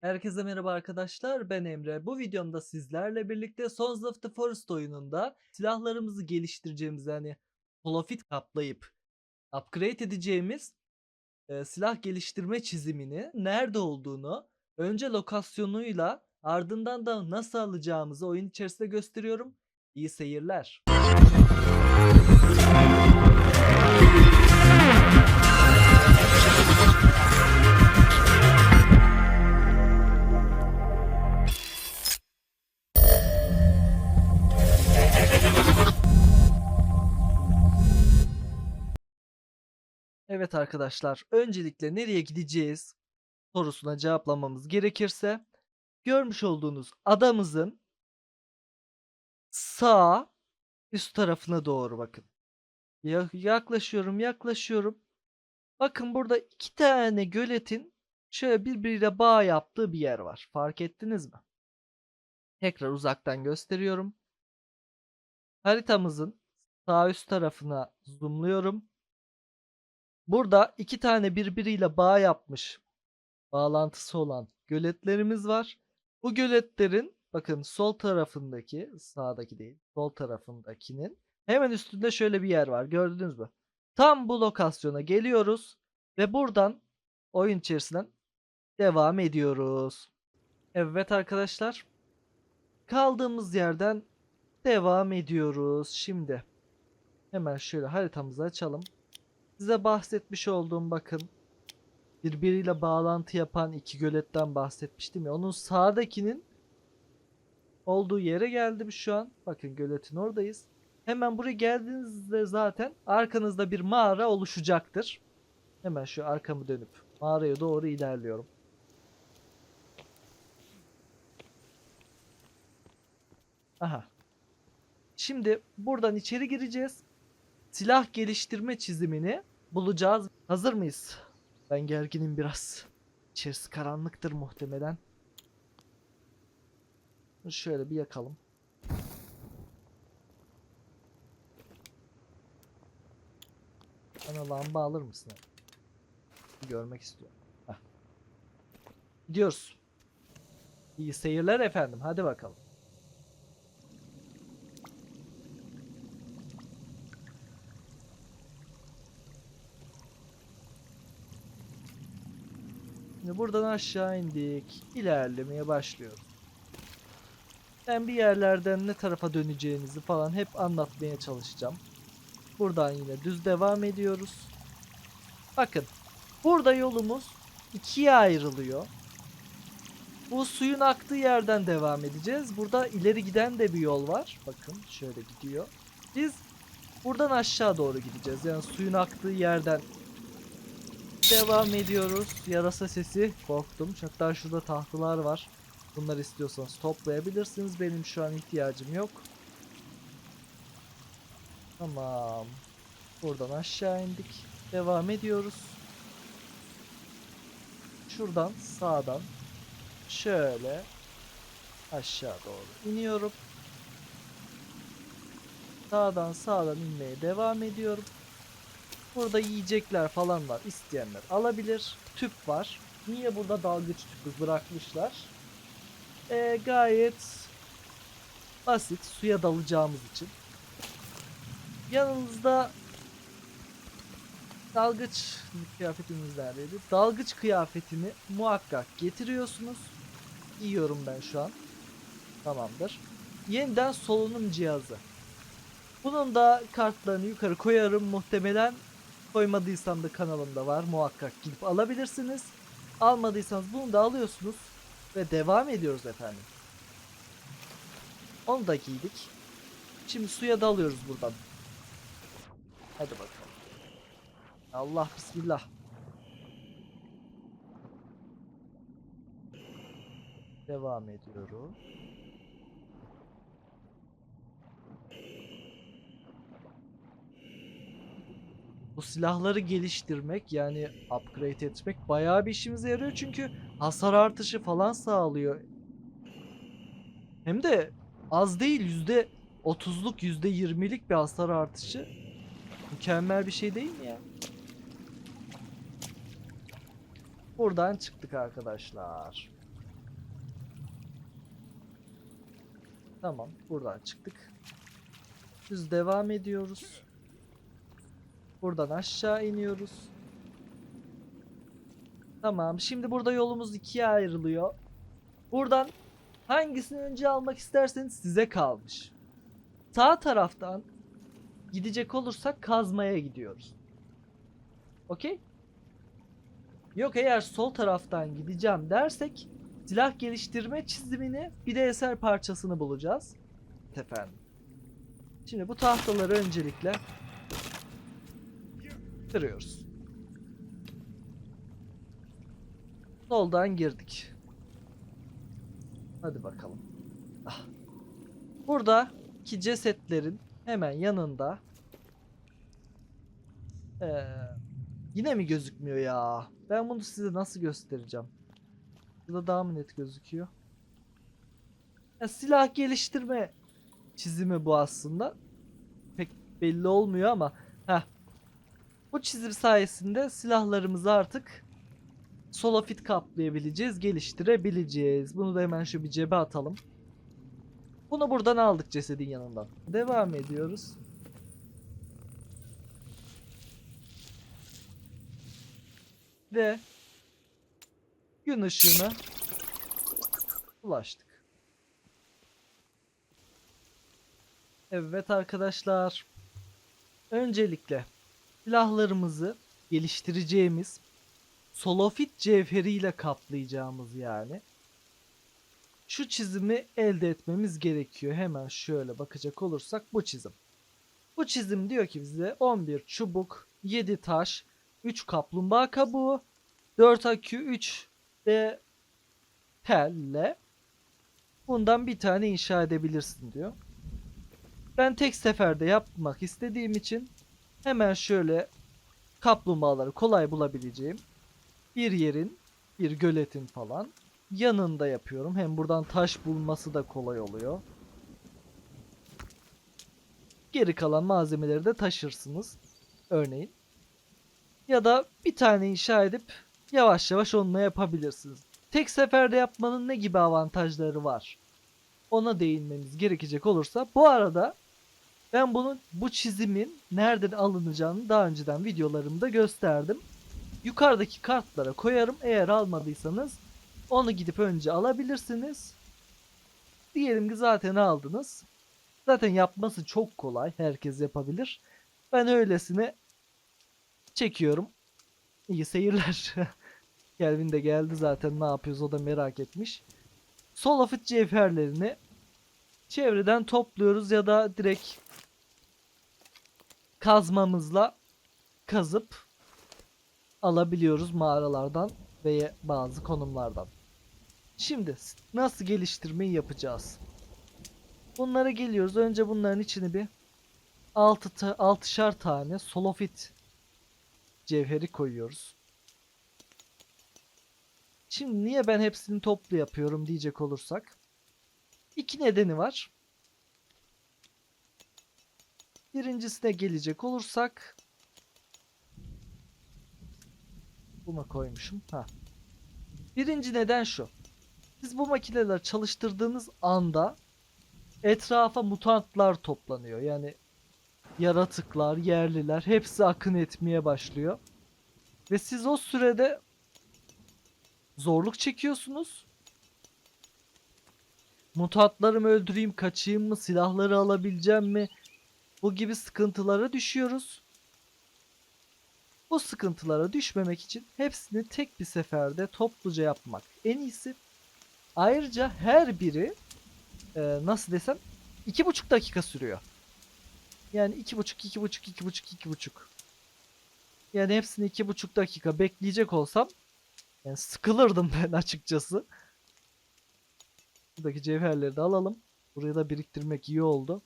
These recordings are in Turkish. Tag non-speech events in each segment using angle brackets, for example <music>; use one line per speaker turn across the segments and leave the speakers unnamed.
Herkese merhaba arkadaşlar ben Emre. Bu videomda sizlerle birlikte Sons of the Forest oyununda silahlarımızı geliştireceğimiz yani holofit kaplayıp upgrade edeceğimiz e, silah geliştirme çizimini nerede olduğunu önce lokasyonuyla ardından da nasıl alacağımızı oyun içerisinde gösteriyorum. İyi seyirler. Evet arkadaşlar, öncelikle nereye gideceğiz sorusuna cevaplamamız gerekirse görmüş olduğunuz adamızın sağ üst tarafına doğru bakın. Ya- yaklaşıyorum, yaklaşıyorum. Bakın burada iki tane göletin şöyle birbiriyle bağ yaptığı bir yer var. Fark ettiniz mi? Tekrar uzaktan gösteriyorum. Haritamızın sağ üst tarafına zoomluyorum. Burada iki tane birbiriyle bağ yapmış bağlantısı olan göletlerimiz var. Bu göletlerin bakın sol tarafındaki sağdaki değil sol tarafındakinin hemen üstünde şöyle bir yer var gördünüz mü? Tam bu lokasyona geliyoruz ve buradan oyun içerisinden devam ediyoruz. Evet arkadaşlar kaldığımız yerden devam ediyoruz. Şimdi hemen şöyle haritamızı açalım. Size bahsetmiş olduğum bakın birbiriyle bağlantı yapan iki göletten bahsetmiştim ya. Onun sağdakinin olduğu yere geldim şu an. Bakın göletin oradayız. Hemen buraya geldiğinizde zaten arkanızda bir mağara oluşacaktır. Hemen şu arkamı dönüp mağaraya doğru ilerliyorum. Aha. Şimdi buradan içeri gireceğiz. Silah geliştirme çizimini bulacağız. Hazır mıyız? Ben gerginim biraz. İçerisi karanlıktır muhtemelen. Şöyle bir yakalım. Bana lamba alır mısın? Görmek istiyorum. Heh. Gidiyoruz. İyi seyirler efendim. Hadi bakalım. Şimdi buradan aşağı indik. İlerlemeye başlıyoruz. Ben bir yerlerden ne tarafa döneceğinizi falan hep anlatmaya çalışacağım. Buradan yine düz devam ediyoruz. Bakın. Burada yolumuz ikiye ayrılıyor. Bu suyun aktığı yerden devam edeceğiz. Burada ileri giden de bir yol var. Bakın şöyle gidiyor. Biz buradan aşağı doğru gideceğiz. Yani suyun aktığı yerden Devam ediyoruz. Yarasa sesi. Korktum. Hatta şurada tahtalar var. Bunları istiyorsanız toplayabilirsiniz. Benim şu an ihtiyacım yok. Tamam. Buradan aşağı indik. Devam ediyoruz. Şuradan sağdan şöyle aşağı doğru iniyorum. Sağdan sağdan inmeye devam ediyorum. Burada yiyecekler falan var. isteyenler alabilir. Tüp var. Niye burada dalgıç tüpü bırakmışlar? Ee, gayet basit. Suya dalacağımız için. Yanınızda dalgıç kıyafetimiz neredeydi? Dalgıç kıyafetini muhakkak getiriyorsunuz. Giyiyorum ben şu an. Tamamdır. Yeniden solunum cihazı. Bunun da kartlarını yukarı koyarım muhtemelen Koymadıysam da kanalımda var. Muhakkak gidip alabilirsiniz. Almadıysanız bunu da alıyorsunuz. Ve devam ediyoruz efendim. Onu da giydik. Şimdi suya dalıyoruz buradan. Hadi bakalım. Allah bismillah. Devam ediyoruz. bu silahları geliştirmek yani upgrade etmek bayağı bir işimize yarıyor çünkü hasar artışı falan sağlıyor. Hem de az değil yüzde otuzluk yüzde yirmilik bir hasar artışı mükemmel bir şey değil mi ya? Buradan çıktık arkadaşlar. Tamam buradan çıktık. Biz devam ediyoruz. Buradan aşağı iniyoruz. Tamam şimdi burada yolumuz ikiye ayrılıyor. Buradan hangisini önce almak isterseniz size kalmış. Sağ taraftan gidecek olursak kazmaya gidiyoruz. Okey? Yok eğer sol taraftan gideceğim dersek silah geliştirme çizimini bir de eser parçasını bulacağız. Efendim. Şimdi bu tahtaları öncelikle kırıyoruz. Soldan girdik. Hadi bakalım. Ah. Buradaki cesetlerin hemen yanında Ee, yine mi gözükmüyor ya? Ben bunu size nasıl göstereceğim? Burada daha mı net gözüküyor? Ya, silah geliştirme çizimi bu aslında. Pek belli olmuyor ama heh. Bu çizim sayesinde silahlarımızı artık solofit kaplayabileceğiz, geliştirebileceğiz. Bunu da hemen şu bir cebe atalım. Bunu buradan aldık cesedin yanından. Devam ediyoruz. Ve gün ışığına ulaştık. Evet arkadaşlar. Öncelikle silahlarımızı geliştireceğimiz solofit cevheriyle kaplayacağımız yani. Şu çizimi elde etmemiz gerekiyor. Hemen şöyle bakacak olursak bu çizim. Bu çizim diyor ki bize 11 çubuk, 7 taş, 3 kaplumbağa kabuğu, 4 akü, 3 de telle bundan bir tane inşa edebilirsin diyor. Ben tek seferde yapmak istediğim için hemen şöyle kaplumbağaları kolay bulabileceğim bir yerin, bir göletin falan yanında yapıyorum. Hem buradan taş bulması da kolay oluyor. Geri kalan malzemeleri de taşırsınız. Örneğin. Ya da bir tane inşa edip yavaş yavaş onunla yapabilirsiniz. Tek seferde yapmanın ne gibi avantajları var? Ona değinmemiz gerekecek olursa bu arada ben bunun bu çizimin nereden alınacağını daha önceden videolarımda gösterdim. Yukarıdaki kartlara koyarım. Eğer almadıysanız onu gidip önce alabilirsiniz. Diyelim ki zaten aldınız. Zaten yapması çok kolay. Herkes yapabilir. Ben öylesine çekiyorum. İyi seyirler. <laughs> Kelvin de geldi zaten ne yapıyoruz o da merak etmiş. Sol afıt cevherlerini çevreden topluyoruz ya da direkt kazmamızla kazıp alabiliyoruz mağaralardan ve bazı konumlardan. Şimdi nasıl geliştirmeyi yapacağız? Bunlara geliyoruz. Önce bunların içini bir 6 ta 6'şar tane solofit cevheri koyuyoruz. Şimdi niye ben hepsini toplu yapıyorum diyecek olursak. İki nedeni var. Birincisine gelecek olursak. Buna koymuşum. Ha. Birinci neden şu. Siz bu makineleri çalıştırdığınız anda etrafa mutantlar toplanıyor. Yani yaratıklar, yerliler hepsi akın etmeye başlıyor. Ve siz o sürede zorluk çekiyorsunuz. Mutantları mı öldüreyim, kaçayım mı, silahları alabileceğim mi? Bu gibi sıkıntılara düşüyoruz. Bu sıkıntılara düşmemek için hepsini tek bir seferde topluca yapmak en iyisi. Ayrıca her biri e, nasıl desem iki buçuk dakika sürüyor. Yani iki buçuk, iki buçuk, iki buçuk, iki buçuk. Yani hepsini iki buçuk dakika bekleyecek olsam yani sıkılırdım <laughs> ben açıkçası. Buradaki cevherleri de alalım. Burayı da biriktirmek iyi oldu.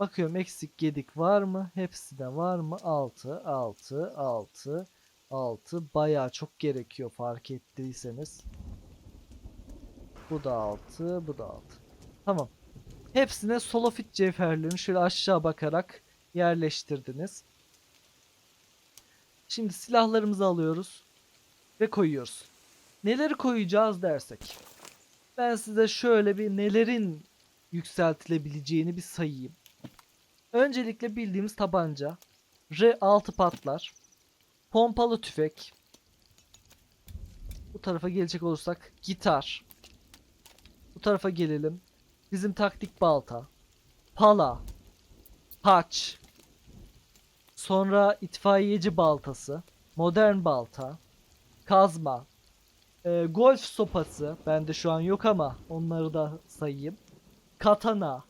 Bakıyorum eksik gedik var mı? Hepsi de var mı? 6, 6, 6, 6. Bayağı çok gerekiyor fark ettiyseniz. Bu da 6, bu da 6. Tamam. Hepsine solofit cevherlerini şöyle aşağı bakarak yerleştirdiniz. Şimdi silahlarımızı alıyoruz ve koyuyoruz. Neleri koyacağız dersek. Ben size şöyle bir nelerin yükseltilebileceğini bir sayayım. Öncelikle bildiğimiz tabanca. R6 patlar. Pompalı tüfek. Bu tarafa gelecek olursak gitar. Bu tarafa gelelim. Bizim taktik balta. Pala. Haç. Sonra itfaiyeci baltası. Modern balta. Kazma. E, golf sopası. Bende şu an yok ama onları da sayayım. Katana.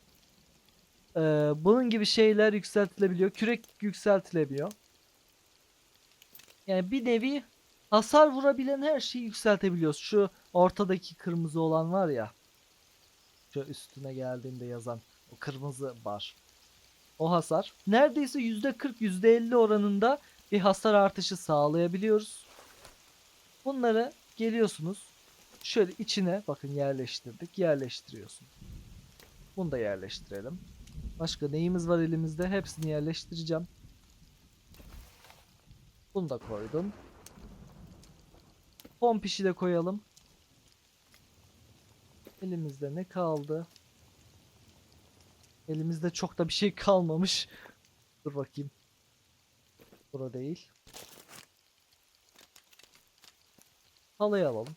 e, bunun gibi şeyler yükseltilebiliyor. Kürek yükseltilebiliyor. Yani bir nevi hasar vurabilen her şeyi yükseltebiliyoruz. Şu ortadaki kırmızı olan var ya. Şu üstüne geldiğinde yazan o kırmızı bar. O hasar. Neredeyse %40 %50 oranında bir hasar artışı sağlayabiliyoruz. Bunları geliyorsunuz. Şöyle içine bakın yerleştirdik. Yerleştiriyorsun. Bunu da yerleştirelim. Başka neyimiz var elimizde? Hepsini yerleştireceğim. Bunu da koydum. Pompişi de koyalım. Elimizde ne kaldı? Elimizde çok da bir şey kalmamış. Dur bakayım. Bura değil. Halayı alalım.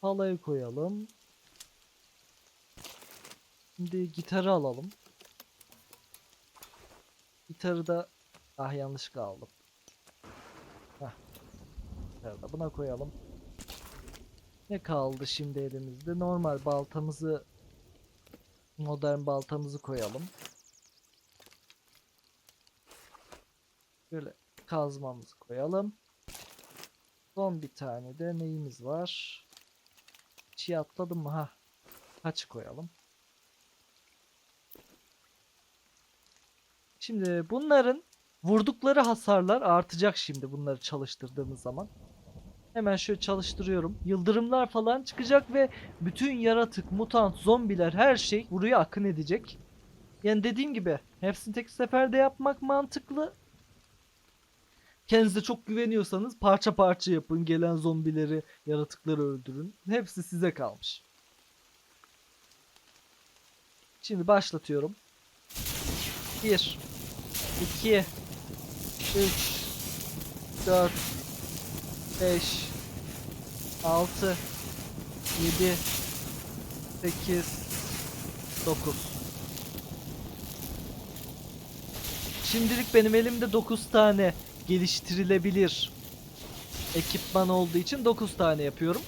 Halayı koyalım. Şimdi gitarı alalım. Gitarı da ah yanlış aldım. Heh. Gitarı da buna koyalım. Ne kaldı şimdi elimizde? Normal baltamızı modern baltamızı koyalım. Böyle kazmamızı koyalım. Son bir tane de neyimiz var? Çiğ atladım mı? Ha. Haçı koyalım. Şimdi bunların vurdukları hasarlar artacak şimdi bunları çalıştırdığımız zaman. Hemen şöyle çalıştırıyorum. Yıldırımlar falan çıkacak ve bütün yaratık, mutant, zombiler her şey buraya akın edecek. Yani dediğim gibi hepsini tek seferde yapmak mantıklı. Kendinize çok güveniyorsanız parça parça yapın. Gelen zombileri, yaratıkları öldürün. Hepsi size kalmış. Şimdi başlatıyorum. 1 2 3 4 5 6 7 8 9 Şimdilik benim elimde 9 tane geliştirilebilir ekipman olduğu için 9 tane yapıyorum.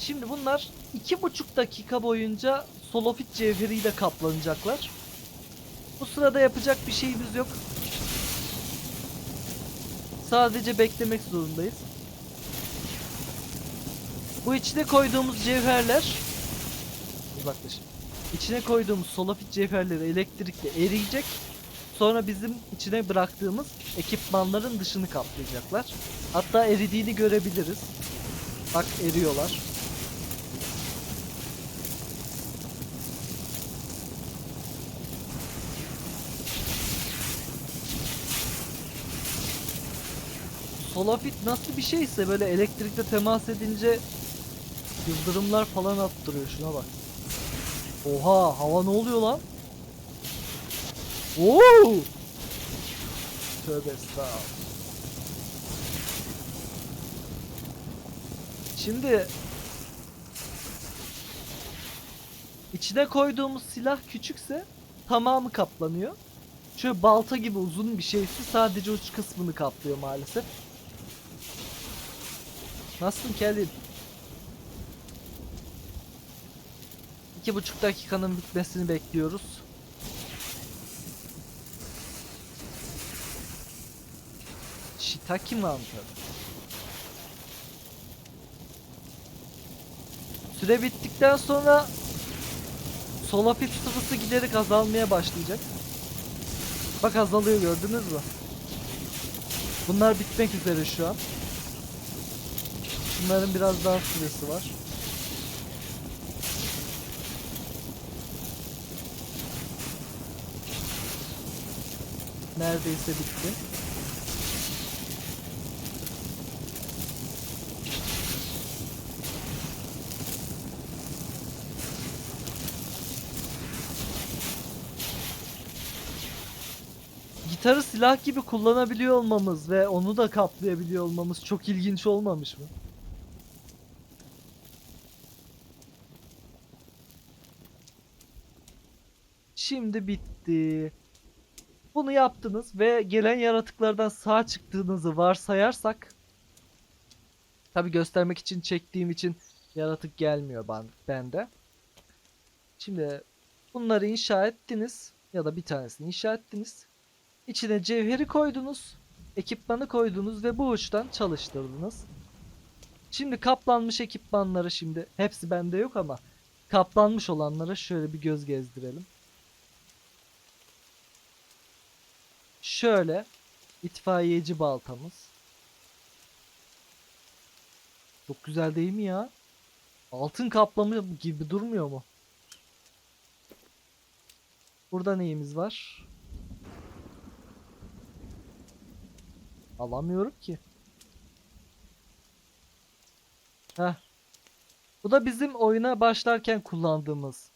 Şimdi bunlar 2,5 dakika boyunca solofit cevheriyle kaplanacaklar. Bu sırada yapacak bir şeyimiz yok. Sadece beklemek zorundayız. Bu içine koyduğumuz cevherler uzaklaşın. İçine koyduğumuz solafit cevherleri elektrikle eriyecek. Sonra bizim içine bıraktığımız ekipmanların dışını kaplayacaklar. Hatta eridiğini görebiliriz. Bak eriyorlar. Solafit nasıl bir şeyse böyle elektrikle temas edince yıldırımlar falan attırıyor şuna bak. Oha hava ne oluyor lan? Oo! Tövbe estağfurullah. Şimdi içine koyduğumuz silah küçükse tamamı kaplanıyor. Şöyle balta gibi uzun bir şeysi sadece uç kısmını kaplıyor maalesef. Nasılsın Kelly? İki buçuk dakikanın bitmesini bekliyoruz. Shiitake mantarı. Süre bittikten sonra solapit sıvısı giderek azalmaya başlayacak. Bak azalıyor gördünüz mü? Bunlar bitmek üzere şu an. Bunların biraz daha süresi var. Neredeyse bitti. Gitarı silah gibi kullanabiliyor olmamız ve onu da kaplayabiliyor olmamız çok ilginç olmamış mı? Şimdi bitti. Bunu yaptınız ve gelen yaratıklardan sağ çıktığınızı varsayarsak tabi göstermek için çektiğim için yaratık gelmiyor ben, bende. Şimdi bunları inşa ettiniz ya da bir tanesini inşa ettiniz. İçine cevheri koydunuz, ekipmanı koydunuz ve bu uçtan çalıştırdınız. Şimdi kaplanmış ekipmanları şimdi hepsi bende yok ama kaplanmış olanlara şöyle bir göz gezdirelim. Şöyle itfaiyeci baltamız. Çok güzel değil mi ya? Altın kaplama gibi durmuyor mu? Burada neyimiz var? Alamıyorum ki. Heh. Bu da bizim oyuna başlarken kullandığımız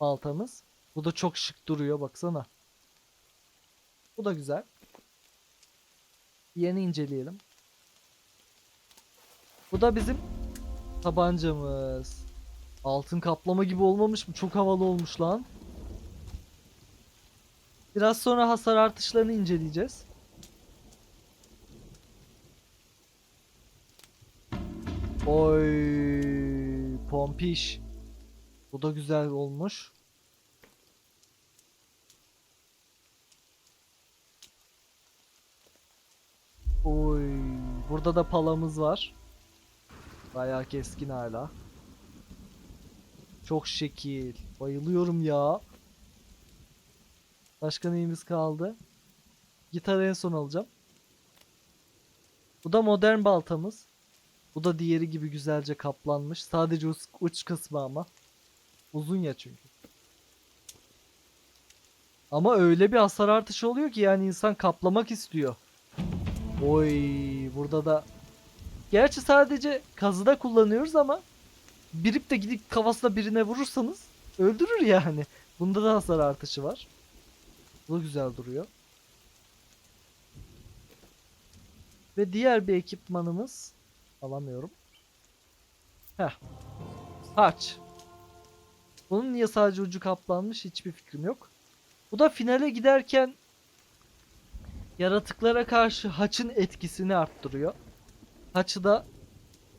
baltamız. Bu da çok şık duruyor baksana. Bu da güzel. Yeni inceleyelim. Bu da bizim tabancamız. Altın kaplama gibi olmamış mı? Çok havalı olmuş lan. Biraz sonra hasar artışlarını inceleyeceğiz. Oy, pompiş. Bu da güzel olmuş. Oy, burada da palamız var. Bayağı keskin hala. Çok şekil. Bayılıyorum ya. Başka neyimiz kaldı? Gitarı en son alacağım. Bu da modern baltamız. Bu da diğeri gibi güzelce kaplanmış. Sadece uç, uç kısmı ama. Uzun ya çünkü. Ama öyle bir hasar artışı oluyor ki yani insan kaplamak istiyor. Oy burada da Gerçi sadece kazıda kullanıyoruz ama birip de gidip kafasına birine vurursanız öldürür yani. Bunda da hasar artışı var. Bu güzel duruyor. Ve diğer bir ekipmanımız alamıyorum. Heh. Saç. Bunun niye sadece ucu kaplanmış hiçbir fikrim yok. Bu da finale giderken yaratıklara karşı haçın etkisini arttırıyor. Haçı da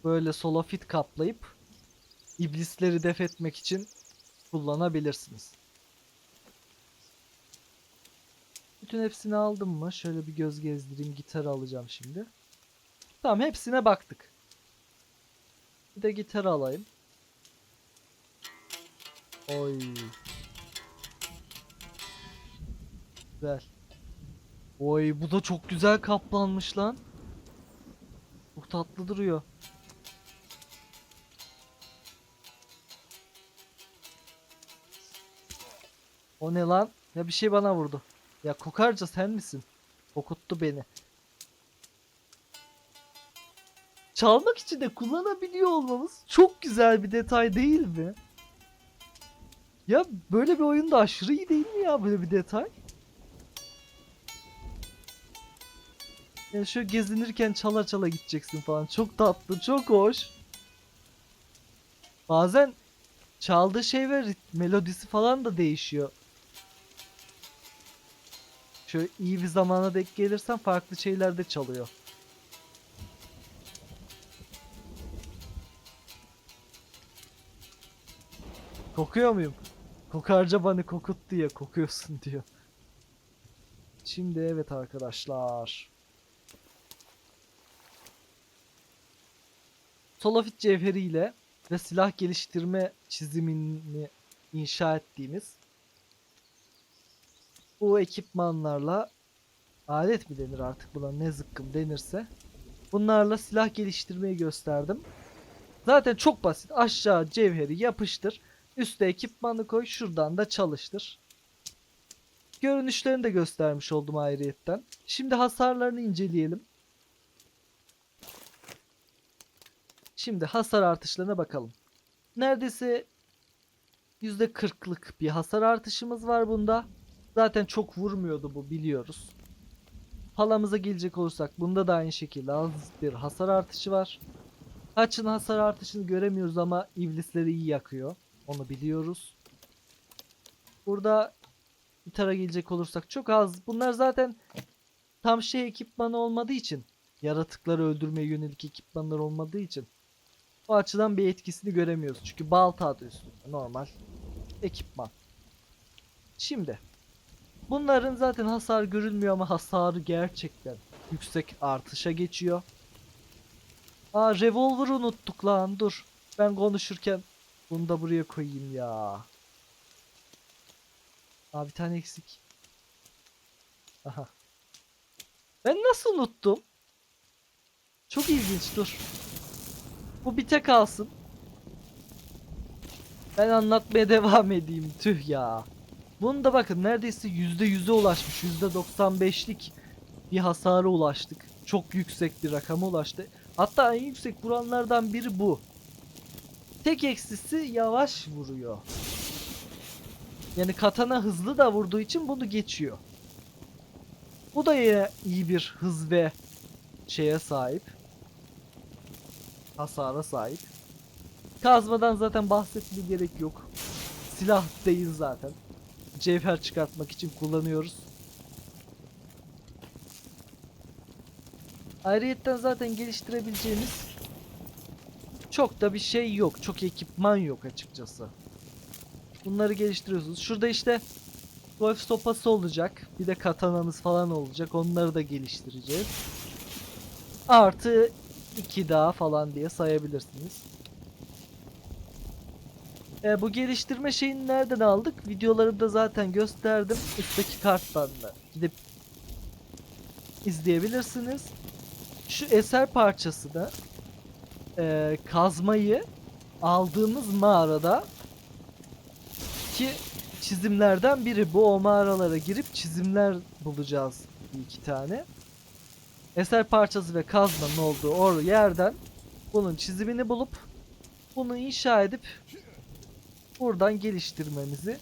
böyle solafit kaplayıp iblisleri def etmek için kullanabilirsiniz. Bütün hepsini aldım mı? Şöyle bir göz gezdireyim. Gitarı alacağım şimdi. Tamam hepsine baktık. Bir de gitarı alayım. Oy. Güzel. Oy bu da çok güzel kaplanmış lan. Çok tatlı duruyor. O ne lan? Ya bir şey bana vurdu. Ya kokarca sen misin? Kokuttu beni. Çalmak için de kullanabiliyor olmamız çok güzel bir detay değil mi? Ya böyle bir oyunda aşırı iyi değil mi ya böyle bir detay? Yani şöyle gezinirken çala çala gideceksin falan. Çok tatlı, çok hoş. Bazen çaldığı şey ve melodisi falan da değişiyor. Şöyle iyi bir zamana denk gelirsen farklı şeyler de çalıyor. Kokuyor muyum? Kokarca bana kokut diye kokuyorsun diyor. Şimdi evet arkadaşlar. Solafit cevheriyle ve silah geliştirme çizimini inşa ettiğimiz bu ekipmanlarla alet mi denir artık buna ne zıkkım denirse bunlarla silah geliştirmeyi gösterdim. Zaten çok basit. Aşağı cevheri yapıştır. Üste ekipmanı koy. Şuradan da çalıştır. Görünüşlerini de göstermiş oldum ayrıyetten. Şimdi hasarlarını inceleyelim. Şimdi hasar artışlarına bakalım. Neredeyse %40'lık bir hasar artışımız var bunda. Zaten çok vurmuyordu bu biliyoruz. Palamıza gelecek olursak bunda da aynı şekilde az bir hasar artışı var. Haçın hasar artışını göremiyoruz ama iblisleri iyi yakıyor. Onu biliyoruz. Burada gitara gelecek olursak çok az. Bunlar zaten tam şey ekipmanı olmadığı için yaratıkları öldürmeye yönelik ekipmanlar olmadığı için o açıdan bir etkisini göremiyoruz. Çünkü balta adı üstünde normal ekipman. Şimdi bunların zaten hasar görülmüyor ama hasarı gerçekten yüksek artışa geçiyor. Aa revolver unuttuk lan dur. Ben konuşurken bunu da buraya koyayım ya. Aa bir tane eksik. Aha. Ben nasıl unuttum? Çok ilginç dur. Bu bir tek kalsın. Ben anlatmaya <laughs> devam edeyim. Tüh ya. Bunu da bakın neredeyse %100'e ulaşmış. %95'lik bir hasara ulaştık. Çok yüksek bir rakama ulaştı. Hatta en yüksek vuranlardan biri bu. Tek eksisi yavaş vuruyor. Yani katana hızlı da vurduğu için bunu geçiyor. Bu da yine iyi bir hız ve şeye sahip. Hasara sahip. Kazmadan zaten bahsetmeye gerek yok. Silah değil zaten. Cevher çıkartmak için kullanıyoruz. Ayrıyetten zaten geliştirebileceğimiz çok da bir şey yok. Çok ekipman yok açıkçası. Bunları geliştiriyorsunuz. Şurada işte golf sopası olacak. Bir de katanamız falan olacak. Onları da geliştireceğiz. Artı 2 daha falan diye sayabilirsiniz. E, bu geliştirme şeyini nereden aldık? Videolarımda zaten gösterdim. Üstteki karttan da gidip izleyebilirsiniz. Şu eser parçası da e, kazmayı aldığımız mağarada ki çizimlerden biri bu o mağaralara girip çizimler bulacağız iki tane. Eser parçası ve kazmanın olduğu o yerden bunun çizimini bulup bunu inşa edip buradan geliştirmemizi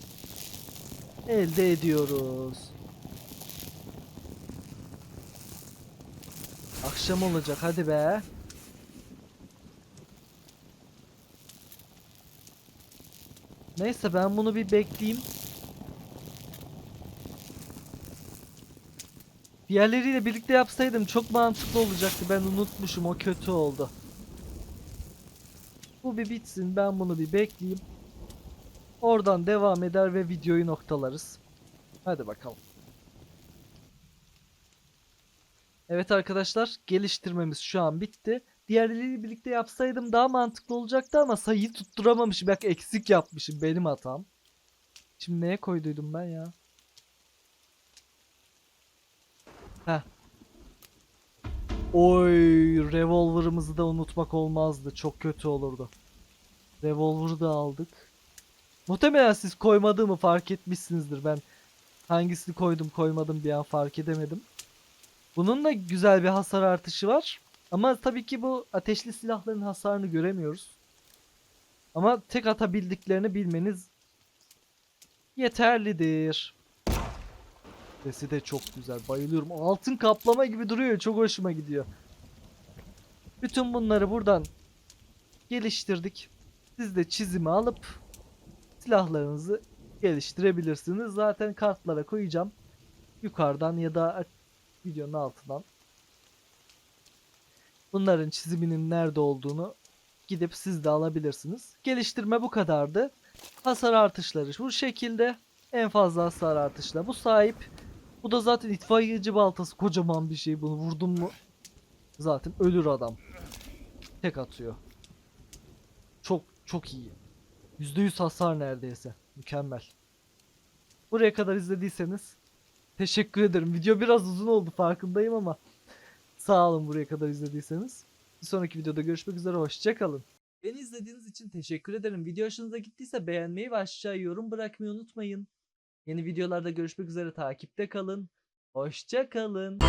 elde ediyoruz. Akşam olacak hadi be. Neyse ben bunu bir bekleyeyim. Diğerleriyle birlikte yapsaydım çok mantıklı olacaktı. Ben unutmuşum o kötü oldu. Bu bir bitsin ben bunu bir bekleyeyim. Oradan devam eder ve videoyu noktalarız. Hadi bakalım. Evet arkadaşlar geliştirmemiz şu an bitti. Diğerleriyle birlikte yapsaydım daha mantıklı olacaktı ama sayıyı tutturamamışım. Bak eksik yapmışım benim hatam. Şimdi neye koyduydum ben ya? Heh. Oy revolver'ımızı da unutmak olmazdı. Çok kötü olurdu. Revolver'ı da aldık. Muhtemelen siz koymadığımı fark etmişsinizdir. Ben hangisini koydum koymadım bir an fark edemedim. Bunun da güzel bir hasar artışı var. Ama tabii ki bu ateşli silahların hasarını göremiyoruz. Ama tek atabildiklerini bilmeniz yeterlidir. Sesi de çok güzel. Bayılıyorum. Altın kaplama gibi duruyor. Çok hoşuma gidiyor. Bütün bunları buradan geliştirdik. Siz de çizimi alıp silahlarınızı geliştirebilirsiniz. Zaten kartlara koyacağım. Yukarıdan ya da videonun altından. Bunların çiziminin nerede olduğunu gidip siz de alabilirsiniz. Geliştirme bu kadardı. Hasar artışları bu şekilde. En fazla hasar artışla bu sahip. Bu da zaten itfaiyeci baltası kocaman bir şey bunu vurdum mu zaten ölür adam. Tek atıyor. Çok çok iyi. %100 hasar neredeyse. Mükemmel. Buraya kadar izlediyseniz teşekkür ederim. Video biraz uzun oldu farkındayım ama sağ olun buraya kadar izlediyseniz. Bir sonraki videoda görüşmek üzere hoşçakalın. Beni izlediğiniz için teşekkür ederim. Video hoşunuza gittiyse beğenmeyi ve aşağıya yorum bırakmayı unutmayın. Yeni videolarda görüşmek üzere takipte kalın. Hoşça kalın.